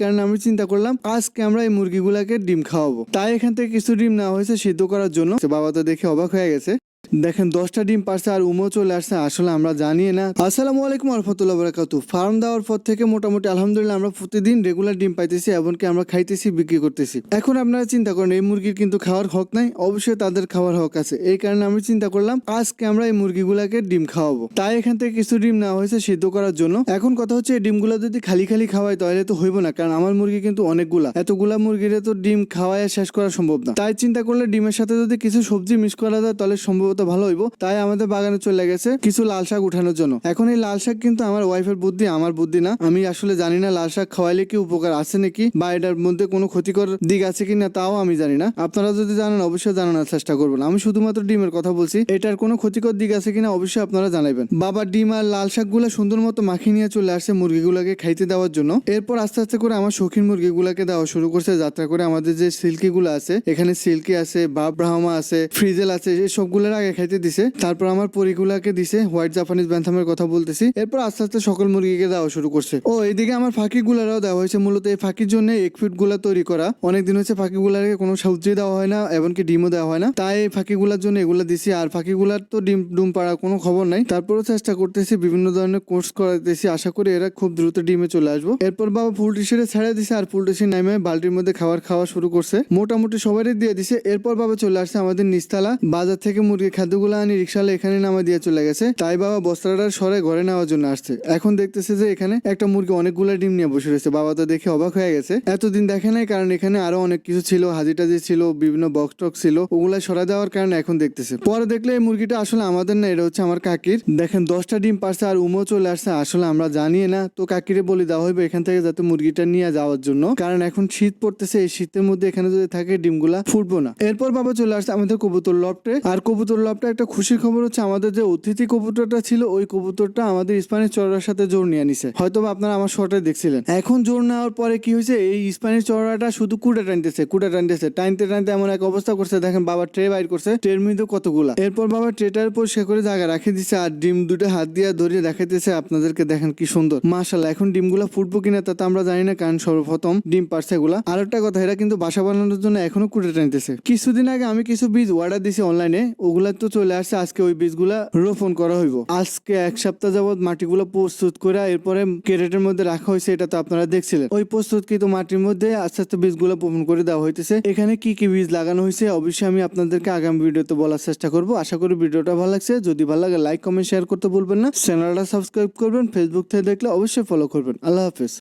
কারণে আমি চিন্তা করলাম, আজকে আমরা এই মুরগিগুলাকে ডিম খাওয়াবো। তাই এখান থেকে কিছু ডিম নেওয়া হয়েছে সিদ্ধ করার জন্য। বাবা তো দেখে অবাক হয়ে গেছে। দেখেন, দশটা ডিম পারছে আর উমো চলে আসছে, আসলে আমরা জানি না। আসসালামু আলাইকুম রহমতুল্লাহ বরাকাতু ফার্ম দেওয়ার পর থেকে মোটামুটি আলহামদুলিল্লাহ আমরা প্রতিদিন রেগুলার ডিম পাইতেছি, এমনকি আমরা খাইতেছি, বিক্রি করতেছি। এখন আপনারা চিন্তা করেন, এই মুরগির কিন্তু খাওয়ার হক নাই, অবশ্যই তাদের খাওয়ার হক আছে। এই কারণে আমি চিন্তা করলাম, আজকে আমরা এই মুরগিগুলাকে ডিম খাওয়াবো। তাই এখান থেকে কিছু ডিম নেওয়া হয়েছে সিদ্ধ করার জন্য। এখন কথা হচ্ছে, এই ডিমগুলো যদি খালি খালি খাওয়াই, তাহলে তো হইব না, কারণ আমার মুরগি কিন্তু অনেকগুলা। এতগুলা মুরগিরে তো ডিম খাওয়ায় শেষ করা সম্ভব না। তাই চিন্তা করলে ডিমের সাথে যদি কিছু সবজি মিক্স করা যায়, তাহলে সম্ভবত ভালো হইব, তাই আমাদের বাগানে চলে গেছে কিছু লাল শাক উঠানোর জন্য। এখন এই লাল শাক কিন্তু আমার ওয়াইফের বুদ্ধি, আমার বুদ্ধি না। আমি আসলে জানি না লাল শাক খাওয়াইলে কি উপকার আছে নাকি, বা এটার মধ্যে কোনো ক্ষতিকর দিক আছে কিনা তাও আমি জানি না। আপনারা যদি জানেন, অবশ্যই জানানোর চেষ্টা করবেন। আমি শুধুমাত্র ডিমের কথা বলছি, এটার কোনো ক্ষতিকর দিক আছে কিনা অবশ্যই আপনারা জানাবেন বাবা ডিম আর লাল শাকগুলা সুন্দর মতো মাখিয়ে নিয়ে চলে আসছে মুরগিগুলোকে খাইতে দেওয়ার জন্য। এরপর আস্তে আস্তে করে আমার শৌখিন মুরগিগুলোকে দেওয়া শুরু করছে, যাত্রা করে আমাদের যে সিল্কি গুলো আছে, এখানে সিল্কি আছে, বাপ ব্রাহ্মা আছে, ফ্রিজেল আছে, এই সবগুলোর আগে খাইতে দিছে। তারপর আমার পরিগুলাকে দিছে হোয়াইট জাপানিজ ব্যান্থামের কথা বলতেছি। এরপর আস্তে আস্তে সকল মুরগিকে দেওয়া শুরু করছে। ও এইদিকে আমার ফাঁকি গুলারাও দেওয়া হয়েছে। মূলত এই ফাঁকির জন্য এক ফিটগুলা তৈরি করা। অনেকদিন হচ্ছে ফাঁকি গুলাকে কোনো সবজি দেওয়া হয় না, এমনকি ডিমও দেওয়া হয় না। তাই এই ফাঁকি গুলার জন্য এগুলা দিছি। আর ফাঁকি গুলার তো ডিম, ডুম পাড়া কোনো খবর নাই। তারপরও চেষ্টা করতেছি, বিভিন্ন ধরনের কোর্স করাতেছি আশা করি এরা খুব দ্রুত ডিমে চলে আসব। এরপর বাবা পোল্ট্রি সেরে ছেড়ে দিছে আর পোল্ট্রি নামে বালতির মধ্যে খাবার খাওয়া শুরু করছে। মোটামুটি সবারই দিয়ে দিছে। এরপর বাবা চলে আসছে আমাদের নিস্তালা বাজার থেকে মুরগির খাদ্যগুলো আনি রিক্সালে এখানে নামা দিয়ে চলে গেছে। তাই বাবা বস্ত্রটার সরে ঘরে নেওয়ার জন্য আসছে। এখন দেখতেছে যে এখানে একটা মুরগি অনেকগুলো ডিম নিয়ে বসে রয়েছে। বাবা তো দেখে অবাক হয়ে গেছে। এতদিন দেখে নাই, কারণ এখানে আরও অনেক কিছু ছিল হাজি টাজি ছিল, বিভিন্ন বক্স টক ছিল ওগুলা সরা দেওয়ার কারণে এখন দেখতেছে। পরে দেখলে এই মুরগিটা আসলে আমাদের না, এটা হচ্ছে আমার কাকির। দেখেন, দশটা ডিম পারছে আর উমো চলে আসছে। আসলে আমরা জানি না, তো কাকিরে বলে, দেওয়া হইবে এখান থেকে যাতে মুরগিটা নিয়ে যাওয়ার জন্য। কারণ এখন শীত পড়তেছে, এই শীতের মধ্যে এখানে যদি থাকে ডিমগুলা, ফুটবো না। এরপর বাবা চলে আসছে আমাদের কবুতর লফটে। আর কবুতর লফটে একটা খুশির খবর হচ্ছে, আমাদের যে অতিথি কবুতরটা ছিল, ওই কবুতরটা আমাদের স্প্যানিশ চড়ার সাথে জোর নিয়ে নিছে। হয়তো আপনারা আমার শর্টে দেখছিলেন। এখন জোর নেওয়ার পরে কি হয়েছে, এই স্প্যানিশ চড়াটা শুধু কুড়ে টানতেছে কুড়ে টানতেছে, টানতে টানতে এমন এক অবস্থা করছে, দেখেন বাবা ট্রে বাইর করছে, ট্রের মধ্যে কতগুলা। এরপর বাবা ট্রেটার উপর সে করে জায়গা রাখে দিছে আর ডিম দুটো হাত দিয়ে ধরিয়ে দেখাইতেছে, আপনাদেরকে দেখেন কি সুন্দর। মাশাল্লাহ এখন ডিমগুলা ফুটবো কিনা তা আমরা জানি না, কারণ সর্বপ্রথম ডিম পারছে এগুলা। আর একটা কথা, এরা কিন্তু বাসা বানানোর জন্য এখনও কুড়ে টানতেছে। কিছুদিন আগে আমি কিছু বীজ অর্ডার দিছি অনলাইনে ওগুলা তো চলে আসছে আজকে ওই বীজগুলা রোপণ করা হইব। আজকে এক সপ্তাহ যাবত মাটিগুলো প্রস্তুত করে এরপরে ক্যারেটের মধ্যে রাখা হয়েছে, এটা তো আপনারা দেখছিলেন। ওই প্রস্তুতকৃত মাটির মধ্যে আস্তে আস্তে বীজগুলো বপন করে দেওয়া হইতেছে। এখানে কি কি বীজ লাগানো হয়েছে অবশ্যই আমি আপনাদেরকে আগামী ভিডিওতে বলার চেষ্টা করব। আশা করি ভিডিওটা ভালো লাগছে। যদি ভালো লাগে, লাইক, কমেন্ট, শেয়ার করতে ভুলবেন না। চ্যানেলটা সাবস্ক্রাইব করবেন, ফেসবুক থেকে দেখলে অবশ্যই ফলো করবেন। আল্লাহ হাফেজ।